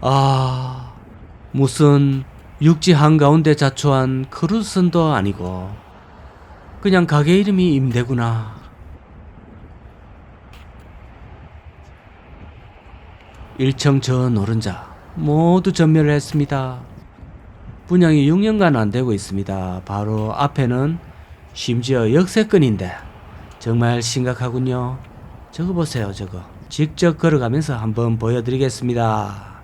아, 무슨 육지 한가운데 자초한 크루선도 아니고 그냥 가게 이름이 임대구나. 일청 저 노른자 모두 전멸을 했습니다. 분양이 6년간 안 되고 있습니다. 바로 앞에는 심지어 역세권인데 정말 심각하군요. 저거 보세요, 저거. 직접 걸어가면서 한번 보여드리겠습니다.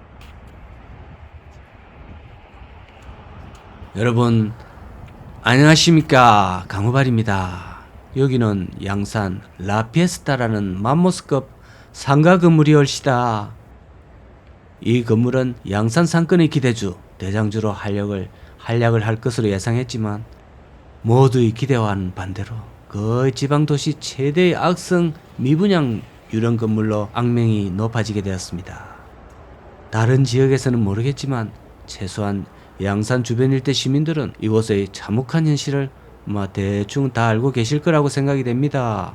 여러분, 안녕하십니까. 강호발입니다. 여기는 양산 라피에스타라는 맘모스급 상가 건물이 올시다. 이 건물은 양산 상권의 기대주 대장주로 활약을 활약을 할 것으로 예상했지만 모두의 기대와는 반대로 거의 지방 도시 최대의 악성 미분양 유령 건물로 악명이 높아지게 되었습니다. 다른 지역에서는 모르겠지만 최소한 양산 주변 일대 시민들은 이곳의 참혹한 현실을 뭐 대충 다 알고 계실 거라고 생각이 됩니다.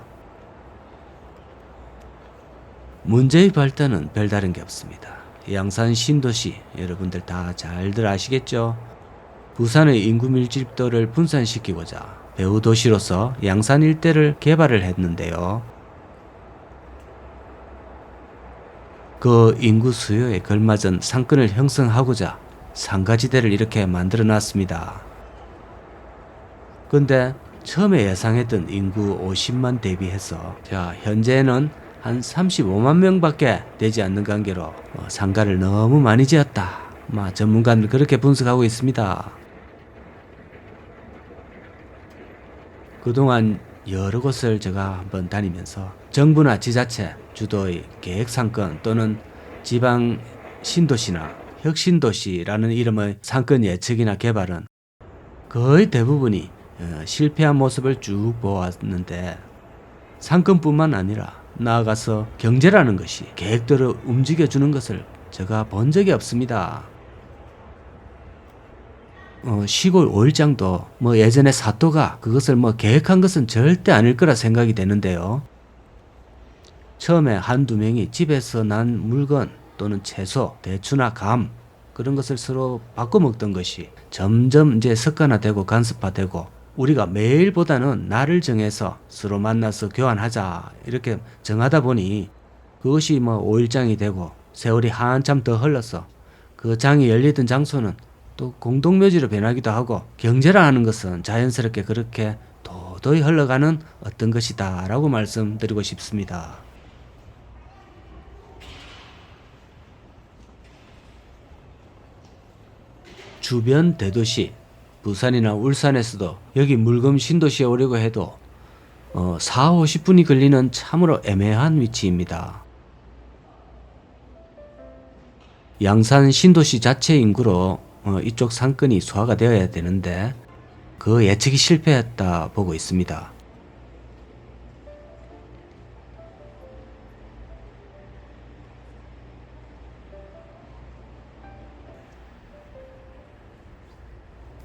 문제의 발단은 별다른 게 없습니다. 양산 신도시 여러분들 다 잘들 아시겠죠? 부산의 인구 밀집도를 분산시키고자 배후 도시로서 양산 일대를 개발을 했는데요. 그 인구 수요에 걸맞은 상권을 형성하고자 상가지대를 이렇게 만들어 놨습니다. 근데 처음에 예상했던 인구 50만 대비해서 자 현재는 한 35만 명밖에 되지 않는 관계로 어, 상가를 너무 많이 지었다. 마 전문가는 그렇게 분석하고 있습니다. 그동안 여러 곳을 제가 한번 다니면서 정부나 지자체 주도의 계획 상권 또는 지방 신도시나 혁신도시라는 이름의 상권 예측이나 개발은 거의 대부분이 어, 실패한 모습을 쭉 보았는데 상권뿐만 아니라 나아가서 경제라는 것이 계획대로 움직여주는 것을 제가 본 적이 없습니다. 어, 시골 오일장도 뭐 예전에 사또가 그것을 뭐 계획한 것은 절대 아닐 거라 생각이 되는데요. 처음에 한두 명이 집에서 난 물건 또는 채소, 대추나 감 그런 것을 서로 바꿔 먹던 것이 점점 이제 습관화되고 간습화되고 우리가 매일보다는 날을 정해서 서로 만나서 교환하자 이렇게 정하다 보니 그것이 뭐 5일장이 되고 세월이 한참 더 흘러서 그 장이 열리던 장소는 또 공동묘지로 변하기도 하고 경제라 하는 것은 자연스럽게 그렇게 도도히 흘러가는 어떤 것이다 라고 말씀드리고 싶습니다. 주변 대도시 부산이나 울산에서도 여기 물금 신도시에 오려고 해도 어, 4, 50분이 걸리는 참으로 애매한 위치입니다. 양산 신도시 자체 인구로 어, 이쪽 상권이 소화가 되어야 되는데 그 예측이 실패했다 보고 있습니다.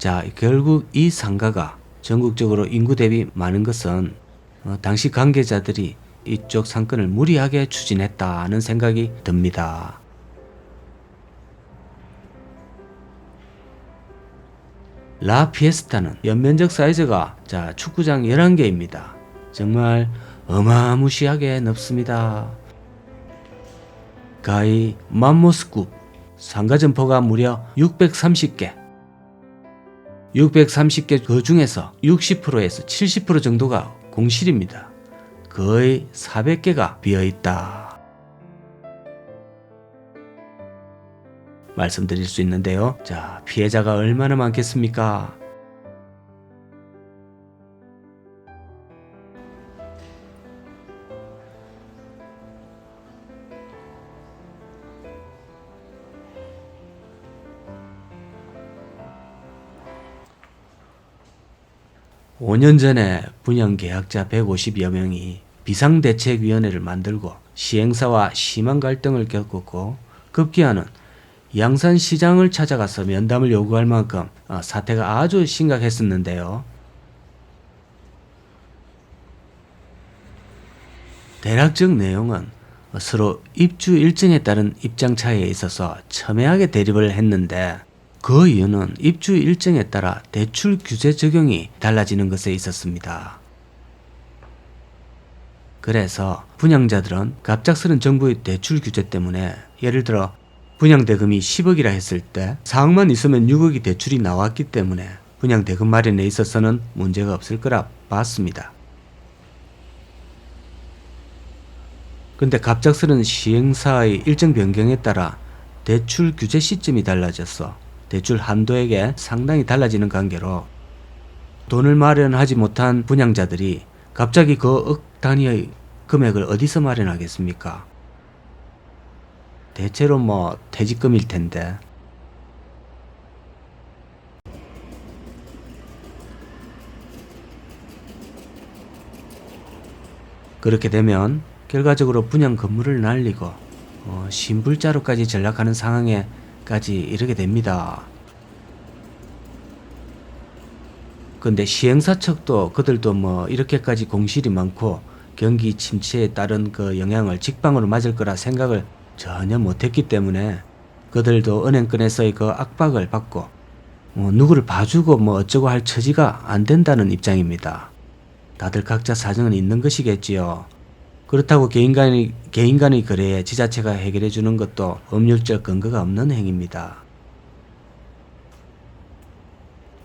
자, 결국 이 상가가 전국적으로 인구 대비 많은 것은 어, 당시 관계자들이 이쪽 상권을 무리하게 추진했다는 생각이 듭니다. 라 피에스타는 연면적 사이즈가 자 축구장 11개입니다. 정말 어마무시하게 넓습니다. 가히 맘모스급 상가 점포가 무려 630개 630개 그 중에서 60%에서 70% 정도가 공실입니다. 거의 400개가 비어 있다. 말씀드릴 수 있는데요. 자, 피해자가 얼마나 많겠습니까? 오년 전에 분양 계약자 150여 명이 비상대책위원회를 만들고 시행사와 심한 갈등을 겪었고 급기야는 양산시장을 찾아가서 면담을 요구할 만큼 어, 사태가 아주 심각했었는데요. 대략적 내용은 서로 입주 일정에 따른 입장 차이에 있어서 첨예하게 대립을 했는데 그 이유는 입주 일정에 따라 대출 규제 적용이 달라지는 것에 있었습니다. 그래서 분양자들은 갑작스런 정부의 대출 규제 때문에 예를 들어 분양대금이 10억이라 했을 때 4억만 있으면 6억이 대출이 나왔기 때문에 분양대금 마련에 있어서는 문제가 없을 거라 봤습니다. 근데 갑작스런 시행사의 일정 변경에 따라 대출 규제 시점이 달라졌어. 대출 한도액에 상당히 달라지는 관계로 돈을 마련하지 못한 분양자들이 갑자기 그 억 단위의 금액을 어디서 마련하겠습니까? 대체로 뭐 퇴직금일 텐데. 그렇게 되면 결과적으로 분양 건물을 날리고 어, 신불자로까지 전락하는 상황에 까지 이르게 됩니다. 근데 시행사 측도 그들도 뭐 이렇게까지 공실이 많고 경기 침체에 따른 그 영향을 직방으로 맞을 거라 생각을 전혀 못했기 때문에 그들도 은행권에서의 그 압박을 받고 뭐 누구를 봐주고 뭐 어쩌고 할 처지가 안 된다는 입장입니다. 다들 각자 사정은 있는 것이겠지요. 그렇다고 개인 간의, 개인 간의 거래에 지자체가 해결해 주는 것도 법률적 근거가 없는 행위입니다.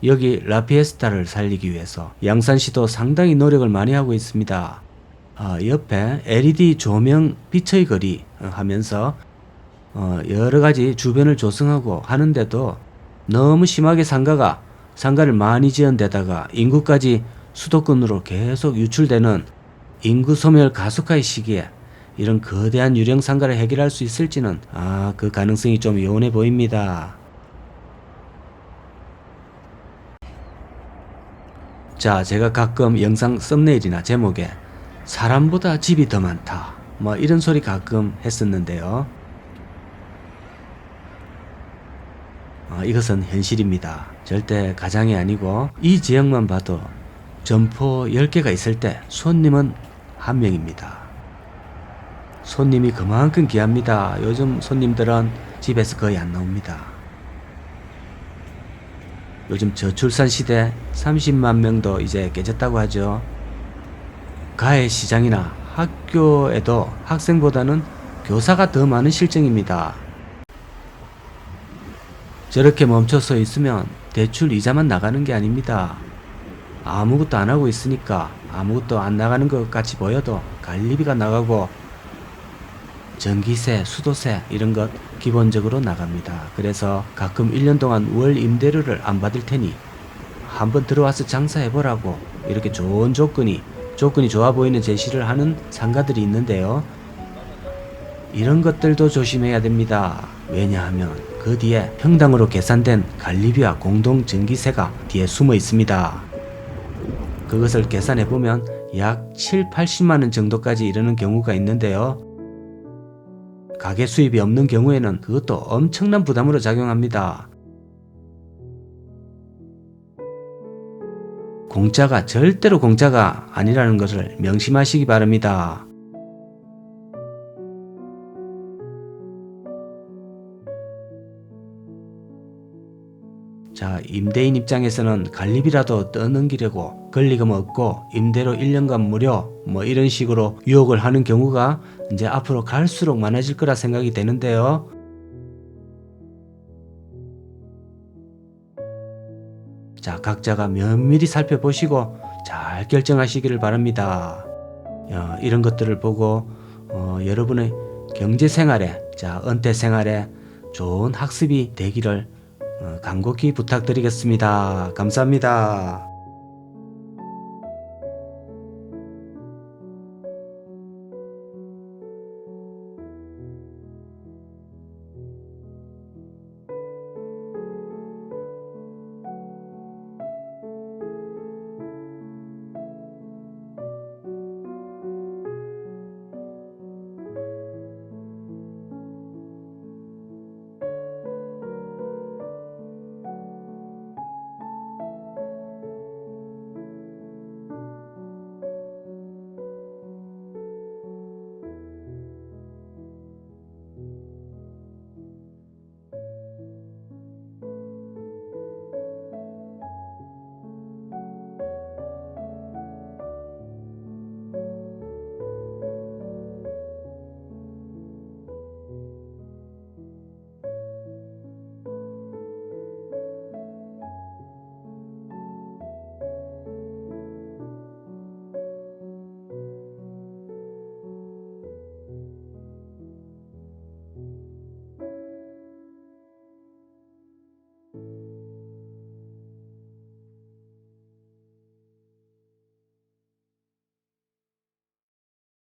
여기 라피에스타를 살리기 위해서 양산시도 상당히 노력을 많이 하고 있습니다. 아, 옆에 LED 조명 빛의 거리 어, 하면서 어, 여러 가지 주변을 조성하고 하는데도 너무 심하게 상가가 상가를 많이 지은 데다가 인구까지 수도권으로 계속 유출되는 인구 소멸 가속화의 시기에 이런 거대한 유령 상가를 해결할 수 있을지는 아, 그 가능성이 좀 요원해 보입니다. 자, 제가 가끔 영상 썸네일이나 제목에 사람보다 집이 더 많다. 뭐 이런 소리 가끔 했었는데요. 어, 이것은 현실입니다. 절대 가장이 아니고 이 지역만 봐도 점포 10개가 있을 때 손님은 한 명입니다. 손님이 그만큼 귀합니다. 요즘 손님들은 집에서 거의 안 나옵니다. 요즘 저출산 시대 30만 명도 이제 깨졌다고 하죠. 가해 시장이나 학교에도 학생보다는 교사가 더 많은 실정입니다. 저렇게 멈춰서 있으면 대출 이자만 나가는 게 아닙니다. 아무것도 안 하고 있으니까 아무것도 안 나가는 것 같이 보여도 관리비가 나가고 전기세, 수도세 이런 것 기본적으로 나갑니다. 그래서 가끔 1년 동안 월 임대료를 안 받을 테니 한번 들어와서 장사해 보라고 이렇게 좋은 조건이 조건이 좋아 보이는 제시를 하는 상가들이 있는데요. 이런 것들도 조심해야 됩니다. 왜냐하면 그 뒤에 평당으로 계산된 관리비와 공동 전기세가 뒤에 숨어 있습니다. 그것을 계산해 보면 약 7, 80만 원 정도까지 이르는 경우가 있는데요. 가계 수입이 없는 경우에는 그것도 엄청난 부담으로 작용합니다. 공짜가 절대로 공짜가 아니라는 것을 명심하시기 바랍니다. 자, 임대인 입장에서는 관리비라도 떠넘기려고 권리금 없고 임대료 1년간 무료 뭐 이런 식으로 유혹을 하는 경우가 이제 앞으로 갈수록 많아질 거라 생각이 되는데요. 자, 각자가 면밀히 살펴보시고 잘 결정하시기를 바랍니다. 어, 이런 것들을 보고 어, 여러분의 경제 생활에, 자, 은퇴 생활에 좋은 학습이 되기를 어, 간곡히 부탁드리겠습니다. 감사합니다.